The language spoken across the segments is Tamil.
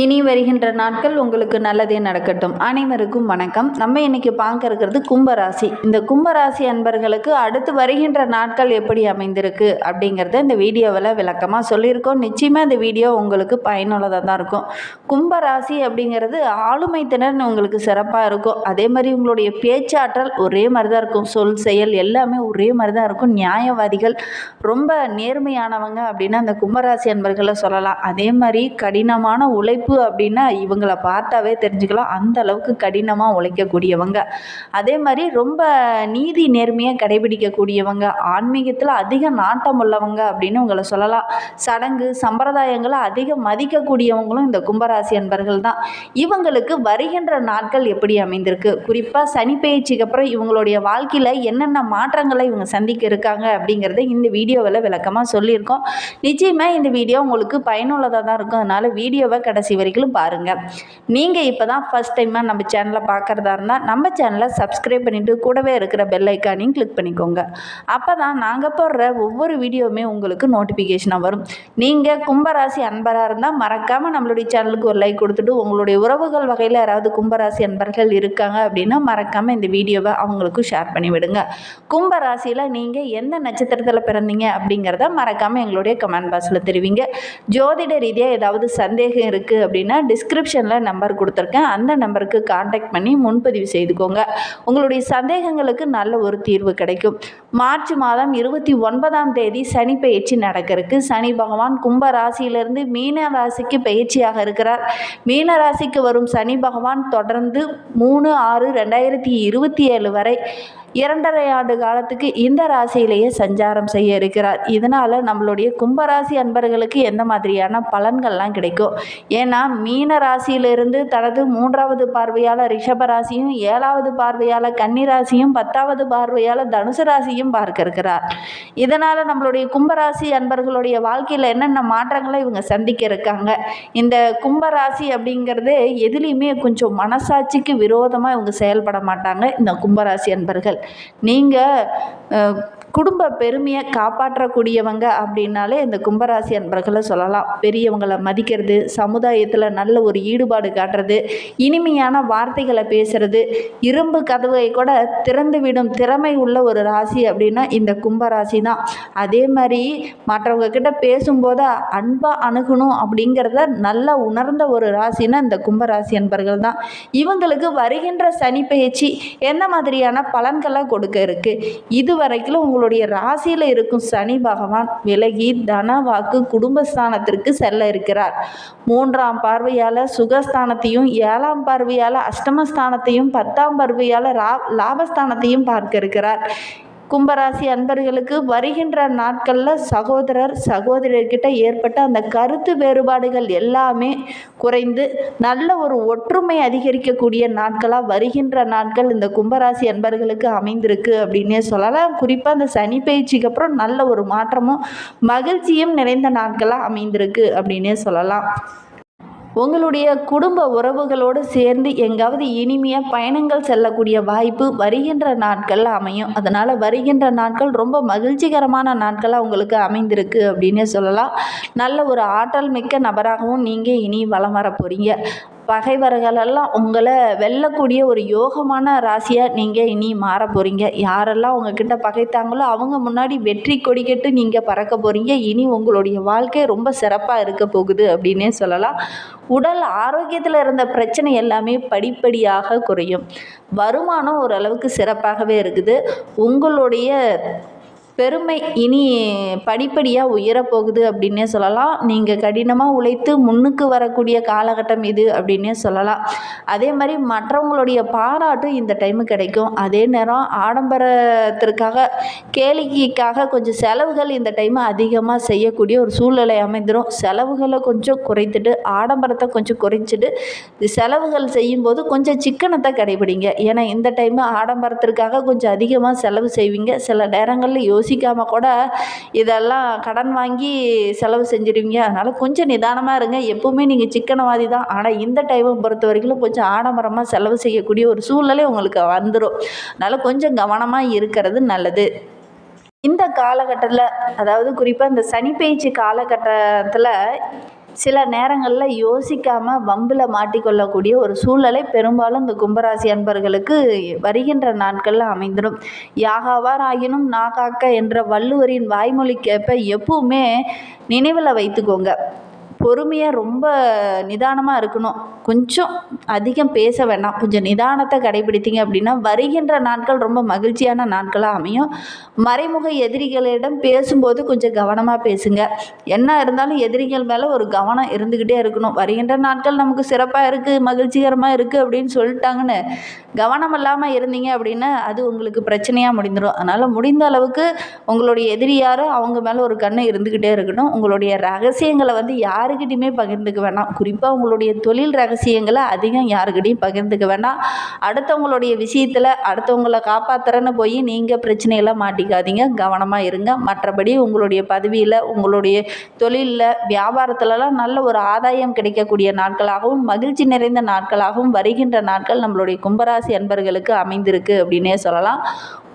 இனி வருகின்ற நாட்கள் உங்களுக்கு நல்லதே நடக்கட்டும். அனைவருக்கும் வணக்கம். நம்ம இன்னைக்கு பார்க்க இருக்கிறது கும்பராசி. இந்த கும்பராசி அன்பர்களுக்கு அடுத்து வருகின்ற நாட்கள் எப்படி அமைந்திருக்கு அப்படிங்கிறத இந்த வீடியோவில் விளக்கமாக சொல்லியிருக்கோம். நிச்சயமாக இந்த வீடியோ உங்களுக்கு பயனுள்ளதாக தான் இருக்கும். கும்பராசி அப்படிங்கிறது ஆளுமை திறன் உங்களுக்கு சிறப்பாக இருக்கும். அதே மாதிரி உங்களுடைய பேச்சாற்றல் ஒரே மாதிரி தான் இருக்கும். சொல் செயல் எல்லாமே ஒரே மாதிரி தான் இருக்கும். நியாயவாதிகள் ரொம்ப நேர்மையானவங்க அப்படின்னா அந்த கும்பராசி அன்பர்களை சொல்லலாம். அதே மாதிரி கடினமான உழைப்பு அப்படின்னா இவங்களை பார்த்தாவே தெரிஞ்சுக்கலாம். அந்த அளவுக்கு கடினமாக உழைக்கக்கூடியவங்க. அதே மாதிரி ரொம்ப நீதி நேர்மையாக கடைபிடிக்கக்கூடியவங்க. ஆன்மீகத்தில் அதிக நாட்டம் உள்ளவங்க அப்படின்னு உங்களை சொல்லலாம். சடங்கு சம்பிரதாயங்களை அதிகம் மதிக்கக்கூடியவங்களும் இந்த கும்பராசி அன்பர்கள் தான். இவங்களுக்கு வருகின்ற நாட்கள் எப்படி அமைந்திருக்கு? குறிப்பாக சனி பயிற்சிக்கு அப்புறம் இவங்களுடைய வாழ்க்கையில் என்னென்ன மாற்றங்களை இவங்க சந்திக்க இருக்காங்க அப்படிங்கிறத இந்த வீடியோவில் விளக்கமாக சொல்லியிருக்கோம். நிச்சயமாக இந்த வீடியோ உங்களுக்கு பயனுள்ளதாக தான் இருக்கும். அதனால் வீடியோவை கடைசி வரைக்கும் பாருங்கள் நீங்கள் இப்போ தான் ஃபஸ்ட் டைமாக நம்ம சேனலை பார்க்குறதா இருந்தால் நம்ம சேனலை சப்ஸ்கிரைப் பண்ணிவிட்டு கூடவே இருக்கிற பெல் ஐக்கானையும் கிளிக் பண்ணிக்கோங்க. அப்போ தான் நாங்கள் போடுற ஒவ்வொரு வீடியோவுமே உங்களுக்கு நோட்டிஃபிகேஷனாக வரும். நீங்கள் கும்பராசி அன்பராக இருந்தால் மறக்காமல் நம்மளுடைய சேனலுக்கு ஒரு லைக் கொடுத்துட்டு உங்களுடைய உறவுகள் வகையில் யாராவது கும்பராசி அன்பர்கள் இருக்காங்க அப்படின்னா மறக்காமல் இந்த வீடியோவை அவங்களுக்கும் ஷேர் பண்ணிவிடுங்க கும்பராசியில் நீங்கள் எந்த நட்சத்திரத்தில் பிறந்தீங்க அப்படிங்கிறத மறக்காமல் எங்களுடைய கமெண்ட் பாக்ஸில் தெரிவிங்க. ஜோதிட ரீதியாக ஏதாவது சந்தேகம் இருக்குது அப்படின்னா டிஸ்கிரிப்ஷனில் நம்பர் கொடுத்துருக்கேன். அந்த நம்பருக்கு காண்டாக்ட் பண்ணி முன்பதிவு செய்துக்கோங்க. உங்களுடைய சந்தேகங்களுக்கு நல்ல ஒரு தீர்வு கிடைக்கும். மார்ச் மாதம் இருபத்தி ஒன்பதாம் தேதி சனி பயிற்சி நடக்கிறதுக்கு சனி பகவான் கும்ப ராசியிலிருந்து மீன ராசிக்கு பயிற்சியாக இருக்கிறார். மீன ராசிக்கு வரும் சனி பகவான் தொடர்ந்து மூணு ஆறு ரெண்டாயிரத்தி இருபத்தி ஏழு வரை இரண்டரை ஆண்டு காலத்துக்கு இந்த ராசியிலேயே சஞ்சாரம் செய்ய இருக்கிறார். இதனால் நம்மளுடைய கும்பராசி அன்பர்களுக்கு எந்த மாதிரியான பலன்கள்லாம் கிடைக்கும்? ஏன்னா மீன ராசியிலிருந்து தனது மூன்றாவது பார்வையால் ரிஷப ராசியும் ஏழாவது பார்வையால் கன்னி ராசியும் பத்தாவது பார்வையால் தனுசு ராசியும் பார்க்க இருக்கிறார். இதனால் நம்மளுடைய கும்பராசி அன்பர்களுடைய வாழ்க்கையில் என்னென்ன மாற்றங்களை இவங்க சந்திக்க இருக்காங்க? இந்த கும்பராசி அப்படிங்கிறது எதுலேயுமே கொஞ்சம் மனசாட்சிக்கு விரோதமாக இவங்க செயல்பட மாட்டாங்க. இந்த கும்பராசி அன்பர்கள். நீங்கள் குடும்ப பெருமையை காப்பாற்றக்கூடியவங்க அப்படின்னாலே இந்த கும்பராசி அன்பர்களை சொல்லலாம். பெரியவங்களை மதிக்கிறது சமுதாயத்தில் நல்ல ஒரு ஈடுபாடு காட்டுறது இனிமையான வார்த்தைகளை பேசுறது இரும்பு கதவை கூட திறந்து விடும் திறமை உள்ள ஒரு ராசி அப்படின்னா இந்த கும்பராசி தான் அதே மாதிரி மற்றவங்க கிட்ட பேசும்போது அன்பாக அணுகணும் அப்படிங்கிறத நல்லா உணர்ந்த ஒரு ராசினா இந்த கும்பராசி அன்பர்கள் தான் இவங்களுக்கு வருகின்ற சனி பயிற்சி எந்த மாதிரியான பலன்களை கொடுக்க இருக்கு? இது வரைக்கும் உங்களுடைய ராசியில் இருக்கும் சனி பகவான் விலகி தன வாக்கு குடும்பஸ்தானத்திற்கு செல்ல இருக்கிறார். மூன்றாம் பார்வையால் சுகஸ்தானத்தையும் ஏழாம் பார்வையால் அஷ்டமஸ்தானத்தையும் பத்தாம் பார்வையால் ரா லாபஸ்தானத்தையும் பார்க்க இருக்கிறார். கும்பராசி அன்பர்களுக்கு வருகின்ற நாட்களில் சகோதரர் சகோதரர்கிட்ட ஏற்பட்ட அந்த கருத்து வேறுபாடுகள் எல்லாமே குறைந்து நல்ல ஒரு ஒற்றுமை அதிகரிக்கக்கூடிய நாட்களாக வருகின்ற நாட்கள் இந்த கும்பராசி அன்பர்களுக்கு அமைந்திருக்கு அப்படின்னே சொல்லலாம். குறிப்பாக அந்த சனி பயிற்சிக்கு அப்புறம் நல்ல ஒரு மாற்றமும் மகிழ்ச்சியும் நிறைந்த நாட்களாக அமைந்திருக்கு அப்படின்னே சொல்லலாம். உங்களுடைய குடும்ப உறவுகளோடு சேர்ந்து எங்காவது இனிமையாக பயணங்கள் செல்லக்கூடிய வாய்ப்பு வருகின்ற நாட்களில் அமையும். அதனால் வருகின்ற நாட்கள் ரொம்ப மகிழ்ச்சிகரமான நாட்களாக உங்களுக்கு அமைந்திருக்கு அப்படின்னே சொல்லலாம். நல்ல ஒரு ஆற்றல் மிக்க நபராகவும் நீங்கள் இனி வலம் வர போகிறீங்க பகைவர்களெல்லாம் உங்களை வெல்லக்கூடிய ஒரு யோகமான ராசியாக நீங்கள் இனி மாற போகிறீங்க யாரெல்லாம் உங்ககிட்ட பகைத்தாங்களோ அவங்க முன்னாடி வெற்றி கொடிக்கட்டு நீங்கள் பறக்க போகிறீங்க இனி உங்களுடைய வாழ்க்கை ரொம்ப சிறப்பாக இருக்க போகுது அப்படின்னே சொல்லலாம். உடல் ஆரோக்கியத்தில் இருந்த பிரச்சனை எல்லாமே படிப்படியாக குறையும். வருமானம் ஓரளவுக்கு சிறப்பாகவே இருக்குது. உங்களுடைய பெருமை இனி படிப்படியாக உயரப்போகுது அப்படின்னே சொல்லலாம். நீங்கள் கடினமாக உழைத்து முன்னுக்கு வரக்கூடிய காலகட்டம் இது அப்படின்னே சொல்லலாம். அதே மாதிரி மற்றவங்களுடைய பாராட்டும் இந்த டைமு கிடைக்கும். அதே நேரம் ஆடம்பரத்திற்காக கேளிக்கைக்காக கொஞ்சம் செலவுகள் இந்த டைமு அதிகமாக செய்யக்கூடிய ஒரு சூழ்நிலை அமைந்துடும் செலவுகளை கொஞ்சம் குறைத்துட்டு ஆடம்பரத்தை கொஞ்சம் குறைச்சிட்டு செலவுகள் செய்யும்போது கொஞ்சம் சிக்கனத்தை கடைபிடிங்க. ஏன்னா இந்த டைமு ஆடம்பரத்திற்காக கொஞ்சம் அதிகமாக செலவு செய்வீங்க. சில நேரங்களில் யோ யோசிக்காமல் கூட இதெல்லாம் கடன் வாங்கி செலவு செஞ்சிடுவீங்க. அதனால் கொஞ்சம் நிதானமாக இருங்க. எப்போவுமே நீங்கள் சிக்கனவாதி தான் ஆனால் இந்த டைமை பொறுத்த வரைக்கும் கொஞ்சம் ஆடம்பரமாக செலவு செய்யக்கூடிய ஒரு சூழ்நிலை உங்களுக்கு வந்துடும் அதனால் கொஞ்சம் கவனமாக இருக்கிறது நல்லது. இந்த காலகட்டத்தில் அதாவது குறிப்பாக இந்த சனி பயிற்சி காலகட்டத்தில் சில நேரங்களில் யோசிக்காமல் வம்பில் மாட்டிக்கொள்ளக்கூடிய ஒரு சூழ்நிலை பெரும்பாலும் இந்த கும்பராசி அன்பர்களுக்கு வருகின்ற நாட்களில் அமைந்துடும். யாகாவார் ஆகினும் நாகாக்க என்ற வள்ளுவரின் வாய்மொழிக்கேற்ப எப்பவுமே நினைவில் வைத்துக்கோங்க. பொறுமையாக ரொம்ப நிதானமாக இருக்கணும். கொஞ்சம் அதிகம் பேச வேண்டாம் கொஞ்சம் நிதானத்தை கடைபிடித்தீங்க அப்படின்னா வருகின்ற நாட்கள் ரொம்ப மகிழ்ச்சியான நாட்களாக அமையும். மறைமுக எதிரிகளிடம் பேசும்போது கொஞ்சம் கவனமாக பேசுங்க. என்ன இருந்தாலும் எதிரிகள் மேலே ஒரு கவனம் இருந்துக்கிட்டே இருக்கணும். வருகின்ற நாட்கள் நமக்கு சிறப்பாக இருக்குது மகிழ்ச்சிகரமாக இருக்குது அப்படின்னு சொல்லிட்டாங்கன்னு கவனம் இல்லாமல் இருந்தீங்க அப்படின்னா அது உங்களுக்கு பிரச்சனையாக முடிந்துடும் அதனால் முடிந்த அளவுக்கு உங்களுடைய எதிரி யாரோ அவங்க மேலே ஒரு கண்ணை இருந்துக்கிட்டே இருக்கணும். உங்களுடைய ரகசியங்களை வந்து யார் யாருக்கிட்டையுமே பகிர்ந்துக்க வேண்டாம் குறிப்பாக உங்களுடைய தொழில் ரகசியங்களை அதிகம் யாருக்கிட்டையும் பகிர்ந்துக்க வேண்டாம் அடுத்தவங்களுடைய விஷயத்தில் அடுத்தவங்களை காப்பாற்றுறேன்னு போய் நீங்கள் பிரச்சனையெல்லாம் மாட்டிக்காதீங்க. கவனமாக இருங்க. மற்றபடி உங்களுடைய பதவியில் உங்களுடைய தொழிலில் வியாபாரத்துலலாம் நல்ல ஒரு ஆதாயம் கிடைக்கக்கூடிய நாட்களாகவும் மகிழ்ச்சி நிறைந்த நாட்களாகவும் வருகின்ற நாட்கள் நம்மளுடைய கும்பராசி அன்பர்களுக்கு அமைந்திருக்கு அப்படின்னே சொல்லலாம்.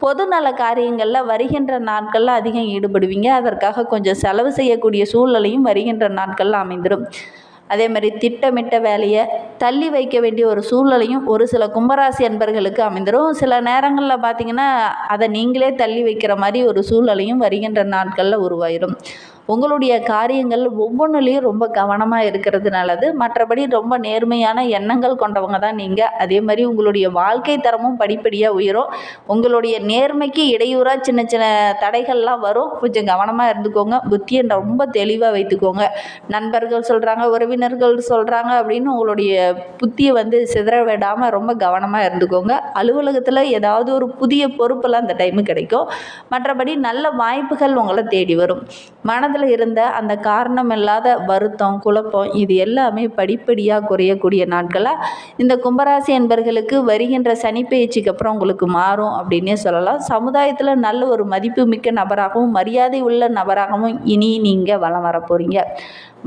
பொதுநல காரியங்களில் வருகின்ற நாட்களில் அதிகம் ஈடுபடுவீங்க. அதற்காக கொஞ்சம் செலவு செய்யக்கூடிய சூழ்நிலையும் வருகின்ற நாட்களில் அமைந்துடும் அதே மாதிரி திட்டமிட்ட வேலையை தள்ளி வைக்க வேண்டிய ஒரு சூழ்நிலையும் ஒரு சில கும்பராசி அன்பர்களுக்கு அமைந்துடும் சில நேரங்களில் பார்த்திங்கன்னா அதை நீங்களே தள்ளி வைக்கிற மாதிரி ஒரு சூழ்நிலையும் வருகின்ற நாட்களில் உருவாயிடும் உங்களுடைய காரியங்கள் ஒவ்வொன்றுலேயும் ரொம்ப கவனமாக இருக்கிறது நல்லது மற்றபடி ரொம்ப நேர்மையான எண்ணங்கள் கொண்டவங்க தான் நீங்கள் அதே மாதிரி உங்களுடைய வாழ்க்கை தரமும் படிப்படியாக உயரும். உங்களுடைய நேர்மைக்கு இடையூறாக சின்ன சின்ன தடைகள்லாம் வரும். கொஞ்சம் கவனமாக இருந்துக்கோங்க. புத்தியை ரொம்ப தெளிவாக வைத்துக்கோங்க. நண்பர்கள் சொல்கிறாங்க உறவினர்கள் சொல்கிறாங்க அப்படின்னு உங்களுடைய புத்தியை வந்து சிதற விடாமல் ரொம்ப கவனமாக இருந்துக்கோங்க. அலுவலகத்தில் ஏதாவது ஒரு புதிய பொறுப்பெல்லாம் அந்த டைமு கிடைக்கும். மற்றபடி நல்ல வாய்ப்புகள் உங்களை தேடி வரும். மனதில் இருந்த அந்த காரணம் இல்லாத வருத்தம் குழப்பம் இது எல்லாமே படிப்படியாக குறையக்கூடிய நாட்களாக இந்த கும்பராசி என்பர்களுக்கு வருகின்ற சனி பயிற்சிக்கு அப்புறம் உங்களுக்கு மாறும் அப்படின்னே சொல்லலாம். சமுதாயத்தில் நல்ல ஒரு மதிப்பு மிக்க நபராகவும் மரியாதை உள்ள நபராகவும் இனி நீங்கள் வளம் வர போகிறீங்க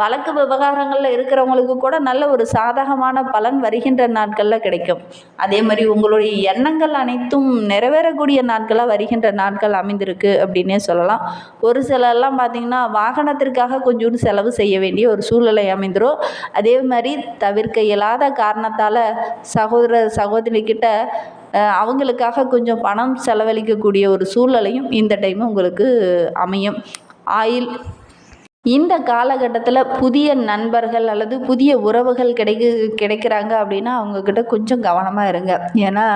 வழக்கு விவகாரங்களில் இருக்கிறவங்களுக்கு கூட நல்ல ஒரு சாதகமான பலன் வருகின்ற நாட்களில் கிடைக்கும். அதே மாதிரி உங்களுடைய எண்ணங்கள் அனைத்தும் நிறைவேறக்கூடிய நாட்களாக வருகின்ற நாட்கள் அமைந்திருக்கு அப்படின்னே சொல்லலாம். ஒரு சிலர்லாம் பார்த்திங்கன்னா வாகனத்திற்காக கொஞ்சோண்டு செலவு செய்ய வேண்டிய ஒரு சூழ்நிலை அமைந்துடும் அதே மாதிரி தவிர்க்க இயலாத காரணத்தால் சகோதர சகோதரிக்கிட்ட அவங்களுக்காக கொஞ்சம் பணம் செலவழிக்கக்கூடிய ஒரு சூழ்நிலையும் இந்த டைம் உங்களுக்கு அமையும். ஆயில் இந்த காலகட்டத்தில் புதிய நண்பர்கள் அல்லது புதிய உறவுகள் கிடைக்கு கிடைக்கிறாங்க அப்படின்னா அவங்கக்கிட்ட கொஞ்சம் கவனமாக இருங்க. ஏன்னா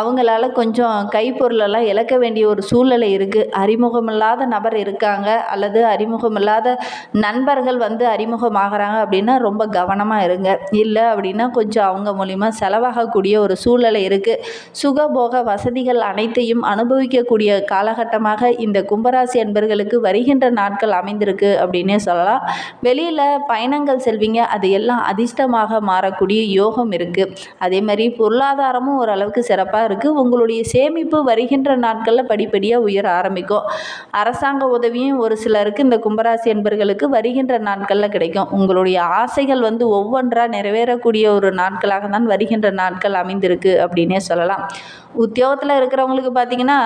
அவங்களால கொஞ்சம் கைப்பொருளெல்லாம் இழக்க வேண்டிய ஒரு சூழ்நிலை இருக்குது அறிமுகமில்லாத நபர் இருக்காங்க அல்லது அறிமுகமில்லாத நண்பர்கள் வந்து அறிமுகமாகறாங்க அப்படின்னா ரொம்ப கவனமாக இருங்க. இல்லை அப்படின்னா கொஞ்சம் அவங்க மூலிமா செலவாகக்கூடிய ஒரு சூழ்நிலை இருக்குது சுகபோக வசதிகள் அனைத்தையும் அனுபவிக்கக்கூடிய காலகட்டமாக இந்த கும்பராசி என்பர்களுக்கு வருகின்ற நாட்கள் அமைந்திருக்கு அப்படின்னு சொல்லலாம். வெளியில் பயணங்கள் செல்வீங்க. அது எல்லாம் அதிர்ஷ்டமாக மாறக்கூடிய யோகம் இருக்குது அதே மாதிரி பொருளாதாரமும் ஓரளவுக்கு சிறப்பாக இருக்குது உங்களுடைய சேமிப்பு வருகின்ற நாட்களில் படிப்படியாக உயர ஆரம்பிக்கும். அரசாங்க உதவியும் ஒரு சிலருக்கு இந்த கும்பராசி என்பர்களுக்கு வருகின்ற நாட்களில் கிடைக்கும். உங்களுடைய ஆசைகள் வந்து ஒவ்வொன்றாக நிறைவேறக்கூடிய ஒரு நாட்களாக தான் வருகின்ற நாட்கள் அமைந்திருக்கு அப்படின்னே சொல்லலாம். உத்தியோகத்தில் இருக்கிறவங்களுக்கு பார்த்தீங்கன்னா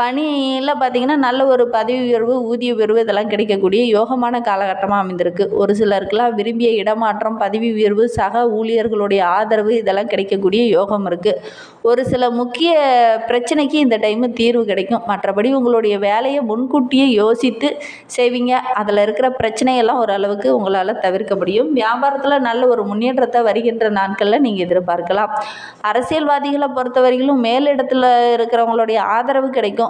பணியில் பார்த்தீங்கன்னா நல்ல ஒரு பதவி உயர்வு ஊதிய உயர்வு இதெல்லாம் கிடைக்கக்கூடிய யோகமான காலகட்டமாக அமைந்திருக்கு. ஒரு சிலருக்குலாம் விரும்பிய இடமாற்றம் பதவி உயர்வு சக ஊழியர்களுடைய ஆதரவு இதெல்லாம் கிடைக்கக்கூடிய யோகம் இருக்குது ஒரு சில முக்கிய பிரச்சனைக்கு இந்த டைமு தீர்வு கிடைக்கும். மற்றபடி உங்களுடைய வேலையை முன்கூட்டியே யோசித்து செய்வீங்க. அதில் இருக்கிற பிரச்சனையெல்லாம் ஓரளவுக்கு உங்களால் தவிர்க்க முடியும். வியாபாரத்தில் நல்ல ஒரு முன்னேற்றத்தை வருகின்ற நாட்களில் நீங்கள் எதிர்பார்க்கலாம். அரசியல்வாதிகளை பொறுத்தவரையிலும் மேலிடத்தில் இருக்கிறவங்களுடைய ஆதரவு கிடைக்கும்.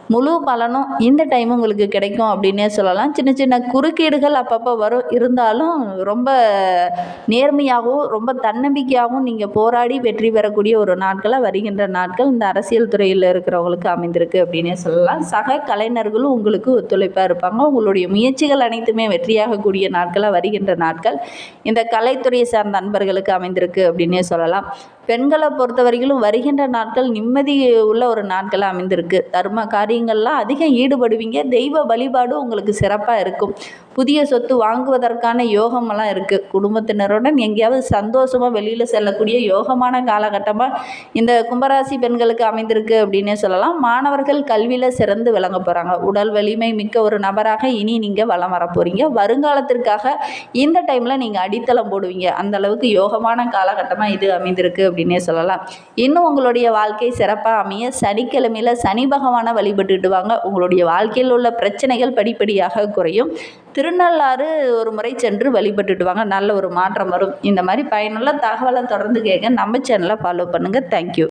முழு பலனும் இந்த டைம் உங்களுக்கு கிடைக்கும் அப்படின்னே சொல்லலாம். சின்ன சின்ன குறுக்கீடுகள் அப்பப்போ வரும். இருந்தாலும் ரொம்ப நேர்மையாகவும் ரொம்ப தன்னம்பிக்கையாகவும் நீங்கள் போராடி வெற்றி பெறக்கூடிய ஒரு நாட்களாக வருகின்ற நாட்கள் இந்த அரசியல் துறையில் இருக்கிறவங்களுக்கு அமைந்திருக்கு அப்படின்னே சொல்லலாம். சக கலைஞர்களும் உங்களுக்கு ஒத்துழைப்பாக இருப்பாங்க. உங்களுடைய முயற்சிகள் அனைத்துமே வெற்றியாகக்கூடிய நாட்களாக வருகின்ற நாட்கள் இந்த கலைத்துறையை சார்ந்த நண்பர்களுக்கு அமைந்திருக்கு அப்படின்னே சொல்லலாம். பெண்களை பொறுத்தவரையிலும் வருகின்ற நாட்கள் நிம்மதி உள்ள ஒரு நாட்களாக அமைந்திருக்கு. தர்ம காரியங்கள் காரியங்கள்லாம் அதிகம் ஈடுபடுவீங்க. தெய்வ வழிபாடு உங்களுக்கு சிறப்பாக இருக்கும். புதிய சொத்து வாங்குவதற்கான யோகமெல்லாம் இருக்குது குடும்பத்தினருடன் எங்கேயாவது சந்தோஷமாக வெளியில் செல்லக்கூடிய யோகமான காலகட்டமாக இந்த கும்பராசி பெண்களுக்கு அமைந்திருக்கு அப்படின்னே சொல்லலாம். மாணவர்கள் கல்வியில் சிறந்து விளங்க போகிறாங்க உடல் வலிமை மிக்க ஒரு நபராக இனி நீங்கள் வளம் வர போகிறீங்க வருங்காலத்திற்காக இந்த டைமில் நீங்கள் அடித்தளம் போடுவீங்க. அந்த அளவுக்கு யோகமான காலகட்டமாக இது அமைந்திருக்கு அப்படின்னே சொல்லலாம். இன்னும் உங்களுடைய வாழ்க்கை சிறப்பாக அமைய சனிக்கிழமையில் சனி பகவானை வழிபட்டு விட்டுடுவாங்க உங்களுடைய வாழ்க்கையில் உள்ள பிரச்சனைகள் படிப்படியாக குறையும். திருநள்ளாறு ஒரு முறை சென்று வழிபட்டுட்டு வாங்க நல்ல ஒரு மாற்றம் வரும். இந்த மாதிரி பயனுள்ள தகவலை தொடர்ந்து கேட்க நம்ம சேனலை ஃபாலோ பண்ணுங்கள் தேங்க்யூ